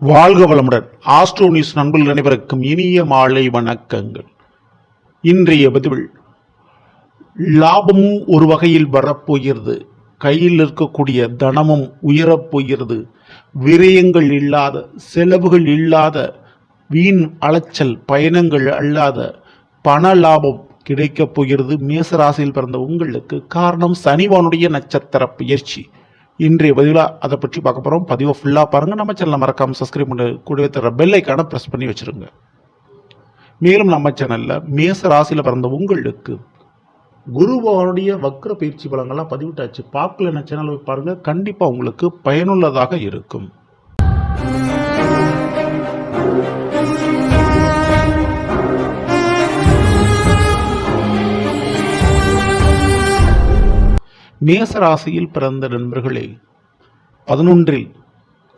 வாழ்க வளமுடன். Astro news நண்பர்கள் அனைவருக்கும் இனிய மாலை வணக்கங்கள். இன்றைய பதிவில் லாபமும் ஒரு வகையில் வரப்போகிறது. கையில் இருக்கக்கூடிய தனமும் உயரப் போகிறது விரயங்கள் இல்லாத செலவுகள் இல்லாத வீண் அலைச்சல் பயணங்கள் அல்லாத பண லாபம் கிடைக்கப் போகிறது. மேசராசியில் பிறந்த உங்களுக்கு காரணம் சனிவானுடைய நட்சத்திர பயிற்சி. இன்றைய பதிவில் அதை பற்றி பார்க்க போகிறோம் பதிவை ஃபுல்லாக பாருங்கள் நம்ம சேனலை மறக்காமல் சப்ஸ்கிரைப் பண்ணி. கூடவே தர பெல் ஐக்கானை ப்ரெஸ் பண்ணி வச்சுருங்க. மேலும் நம்ம சேனலில் மேச ராசியில் பிறந்த உங்களுக்கு குருவானுடைய வக்ர பயிற்சி பலங்கள்லாம் பதிவிட்டாச்சு. பார்க்கலன்னா சேனல் பாருங்கள் கண்டிப்பாக உங்களுக்கு பயனுள்ளதாக இருக்கும். மேச ராசியில் பிறந்த நண்பர்களே பதினொன்றில்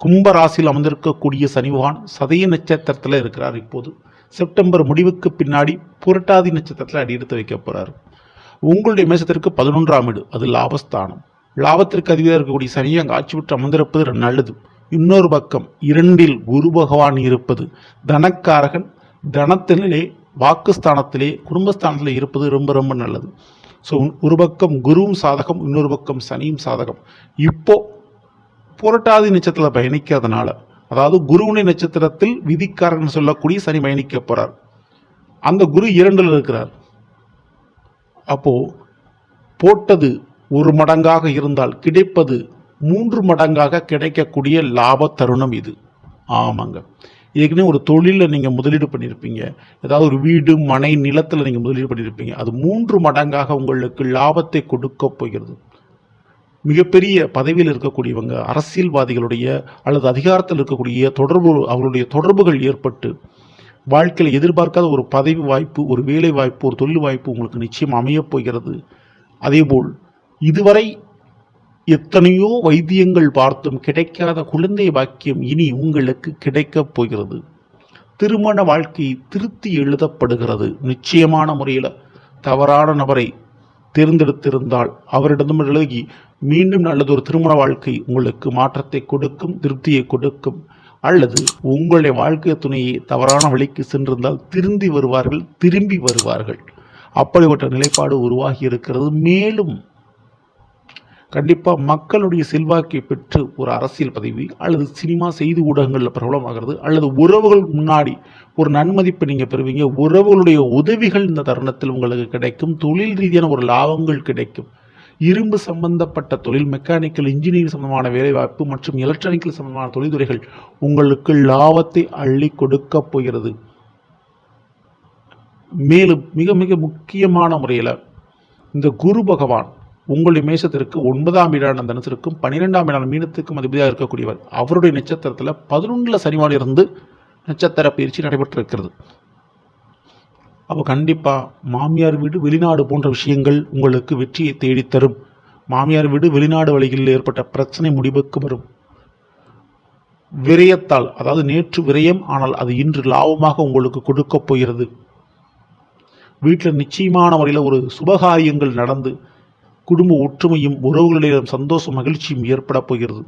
கும்ப ராசியில் அமர்ந்திருக்கக்கூடிய சனிவான் சதய நட்சத்திரத்தில் இருக்கிறார் இப்போது. செப்டம்பர் முடிவுக்கு பின்னாடி புரட்டாதி நட்சத்திரத்தில் அடியெடுத்து வைக்க போகிறார் உங்களுடைய மேசத்திற்கு பதினொன்றாம் வீடு அது லாபஸ்தானம். லாபத்திற்கு அதிகமாக இருக்கக்கூடிய சனி அங்கே ஆட்சி விட்டு அமர்ந்திருப்பது நல்லது இன்னொரு பக்கம் இரண்டில் குரு பகவான் இருப்பது தனக்காரகன் தனத்திலே வாக்குஸ்தானத்திலே குடும்பஸ்தானத்திலே இருப்பது ரொம்ப ரொம்ப நல்லது. ஸோ ஒரு பக்கம் குருவும் சாதகம் இன்னொரு பக்கம் சனியும் சாதகம். இப்போ புரட்டாதி நட்சத்திரத்தில் பயணிக்கிறதுனால அதாவது குருவுனை நட்சத்திரத்தில் விதிக்காரன் சொல்லக்கூடிய சனி பயணிக்க போகிறார் அந்த குரு இரண்டில் இருக்கிறார். அப்போ போட்டது ஒரு மடங்காக இருந்தால் கிடைப்பது மூன்று மடங்காக கிடைக்கக்கூடிய லாப தருணம் இது. ஆமாங்க. ஏற்கனவே ஒரு தொழிலில் நீங்கள் முதலீடு பண்ணியிருப்பீங்க ஏதாவது ஒரு வீடு மனை நிலத்தில் நீங்கள் முதலீடு பண்ணியிருப்பீங்க அது மூன்று மடங்காக உங்களுக்கு லாபத்தை கொடுக்க போகிறது. மிகப்பெரிய பதவியில் இருக்கக்கூடியவங்க அரசியல்வாதிகளுடைய அல்லது அதிகாரத்தில் இருக்கக்கூடிய தொடர்பு அவர்களுடைய தொடர்புகள் ஏற்பட்டு வாழ்க்கையில் எதிர்பார்க்காத ஒரு பதவி வாய்ப்பு ஒரு வேலை வாய்ப்பு ஒரு தொழில் வாய்ப்பு உங்களுக்கு நிச்சயம் அமையப் போகிறது. அதேபோல் இதுவரை எத்தனையோ வைத்தியங்கள் பார்த்தும் கிடைக்காத குழந்தை பாக்கியம் இனி உங்களுக்கு கிடைக்கப் போகிறது. திருமண வாழ்க்கை திருத்தி எழுதப்படுகிறது. நிச்சயமான முறையில் தவறான நபரை தேர்ந்தெடுத்திருந்தால் அவரிடம் எழுதி மீண்டும் நல்லதொரு திருமண வாழ்க்கை உங்களுக்கு மாற்றத்தை கொடுக்கும் திருப்தியை கொடுக்கும். அல்லது உங்களுடைய வாழ்க்கை துணையை தவறான வழிக்கு சென்றிருந்தால் திருந்தி வருவார்கள் திரும்பி வருவார்கள். அப்படிப்பட்ட நிலைப்பாடு உருவாகி இருக்கிறது. மேலும் கண்டிப்பாக மக்களுடைய செல்வாக்கை பெற்று ஒரு அரசியல் பதவி அல்லது சினிமா செய்தி ஊடகங்களில் பிரபலமாகிறது அல்லது உறவுகள் முன்னாடி ஒரு நன்மதிப்பை நீங்கள் பெறுவீங்க உறவுகளுடைய உதவிகள் இந்த தருணத்தில் உங்களுக்கு கிடைக்கும் தொழில் ரீதியான ஒரு லாபங்கள் கிடைக்கும். இரும்பு சம்பந்தப்பட்ட தொழில் மெக்கானிக்கல் இன்ஜினியரிங் சம்பந்தமான வேலைவாய்ப்பு மற்றும் எலக்ட்ரானிக்கல் சம்பந்தமான தொழில்துறைகள் உங்களுக்கு லாபத்தை அள்ளி கொடுக்க போகிறது. மேலும் மிக மிக முக்கியமான முறையில் இந்த குரு பகவான் உங்களுடைய மேஷத்திற்கு ஒன்பதாம் வீடான தனுசிற்கும் பன்னிரெண்டாம் வீடான மீனத்துக்கும் அதிபதியாக இருக்கக்கூடியவர். அவருடைய நட்சத்திரத்தில் பதினொன்றில் சனிவான் இருந்து நட்சத்திர பயிற்சி நடைபெற்றிருக்கிறது. அப்போ கண்டிப்பாக மாமியார் வீடு வெளிநாடு போன்ற விஷயங்கள் உங்களுக்கு வெற்றியை தேடித்தரும். மாமியார் வீடு வெளிநாடு வழிகளில் ஏற்பட்ட பிரச்சனை முடிவுக்கு வரும். விரயத்தால் அதாவது நேற்று விரயம் ஆனால் அது இன்று லாபமாக உங்களுக்கு கொடுக்கப் போகிறது. வீட்டில் நிச்சயமான முறையில் ஒரு சுபகாரியங்கள் நடந்து குடும்ப ஒற்றுமையும் உறவுகளிடம் சந்தோஷம் மகிழ்ச்சியும் ஏற்பட போகிறது.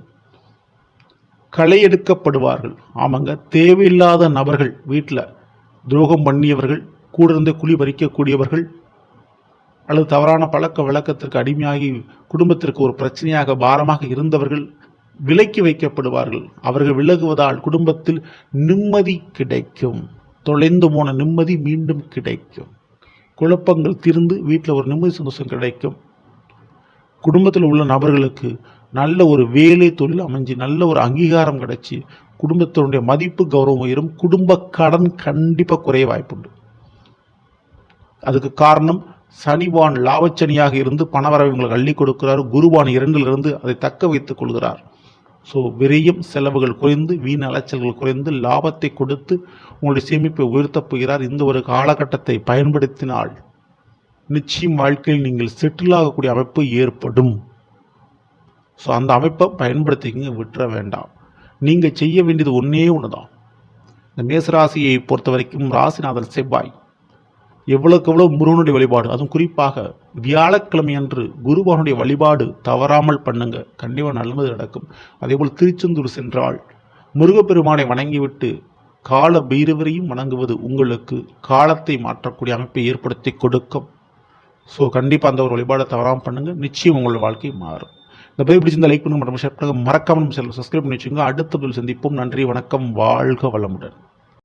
களை எடுக்கப்படுவார்கள். ஆமாங்க. தேவையில்லாத நபர்கள் வீட்டில் துரோகம் பண்ணியவர்கள் கூட இருந்து குழி பறிக்கக்கூடியவர்கள் அல்லது தவறான பழக்க வழக்கத்திற்கு அடிமையாகி குடும்பத்திற்கு ஒரு பிரச்சனையாக பாரமாக இருந்தவர்கள் விலக்கி வைக்கப்படுவார்கள். அவர்கள் விலகுவதால் குடும்பத்தில் நிம்மதி கிடைக்கும். தொலைந்து போன நிம்மதி மீண்டும் கிடைக்கும். குழப்பங்கள் தீர்ந்து வீட்டில் ஒரு நிம்மதி சந்தோஷம் கிடைக்கும். குடும்பத்தில் உள்ள நபர்களுக்கு நல்ல ஒரு வேலை தொழில் அமைஞ்சு நல்ல ஒரு அங்கீகாரம் கிடைச்சி குடும்பத்தினுடைய மதிப்பு கௌரவம் உயரும் குடும்ப கடன் கண்டிப்பாக குறைய வாய்ப்புண்டு. அதுக்கு காரணம் சனிவான் லாபச்சனியாக இருந்து பணவரவை உங்களுக்கு அள்ளி கொடுக்கிறார். குருவான் இரண்டிலிருந்து அதை தக்க வைத்துக் கொள்கிறார். ஸோ விரையும் செலவுகள் குறைந்து வீண் அலைச்சல்கள் குறைந்து லாபத்தை கொடுத்து உங்களுடைய சேமிப்பை உயர்த்தப் போகிறார். இந்த ஒரு காலகட்டத்தை பயன்படுத்தினால் நிச்சயம் வாழ்க்கையில் நீங்கள் செட்டில் ஆகக்கூடிய அமைப்பு ஏற்படும். ஸோ அந்த அமைப்பை பயன்படுத்திக்கிங்க விட்டுற வேண்டாம். நீங்கள் செய்ய வேண்டியது ஒன்றே ஒன்று தான் இந்த மேசராசியை பொறுத்த வரைக்கும் ராசிநாதன் செவ்வாய். எவ்வளோக்கு எவ்வளோ முருகனுடைய வழிபாடு அதுவும் குறிப்பாக வியாழக்கிழமை அன்று குருபவனுடைய வழிபாடு தவறாமல் பண்ணுங்க. கண்டிப்பாக நல்லது நடக்கும். அதேபோல் திருச்செந்தூர் சென்றால் முருகப்பெருமானை வணங்கிவிட்டு கால பைரவரையும் வணங்குவது உங்களுக்கு காலத்தை மாற்றக்கூடிய அமைப்பை ஏற்படுத்தி கொடுக்கும். ஸோ கண்டிப்பாக அந்த ஒரு வழிபாடை தவறாமல் பண்ணுங்கள் நிச்சயம் உங்கள் வாழ்க்கை மாறும். இந்த பதிவு பிடிச்சிருந்த லைக் பண்ணுங்கள் மற்றும் ஷேர் பண்ணுங்கள் மறக்காமல் சப்ஸ்கிரைப் பண்ணி வச்சுங்க அடுத்த சந்திப்போம். நன்றி வணக்கம். வாழ்க வளமுடன்.